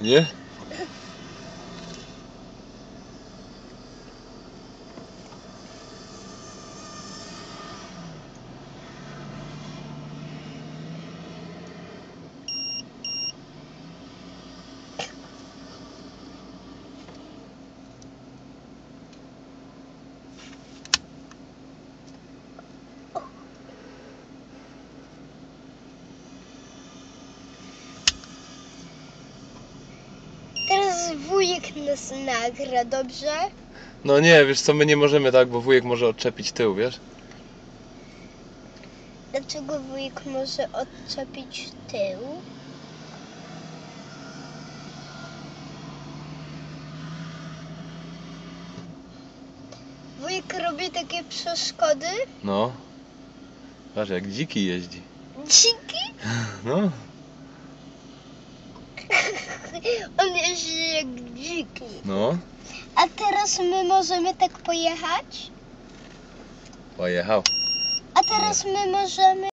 Nie? Teraz wujek nas nagra, dobrze? No nie, wiesz co, my nie możemy tak, bo wujek może odczepić tył, wiesz? Dlaczego wujek może odczepić tył? Wujek robi takie przeszkody? No. Patrz, jak dziki jeździ. Dziki? No. On jeździ jak dziki. No. A teraz my możemy tak pojechać? Pojechał. A teraz my możemy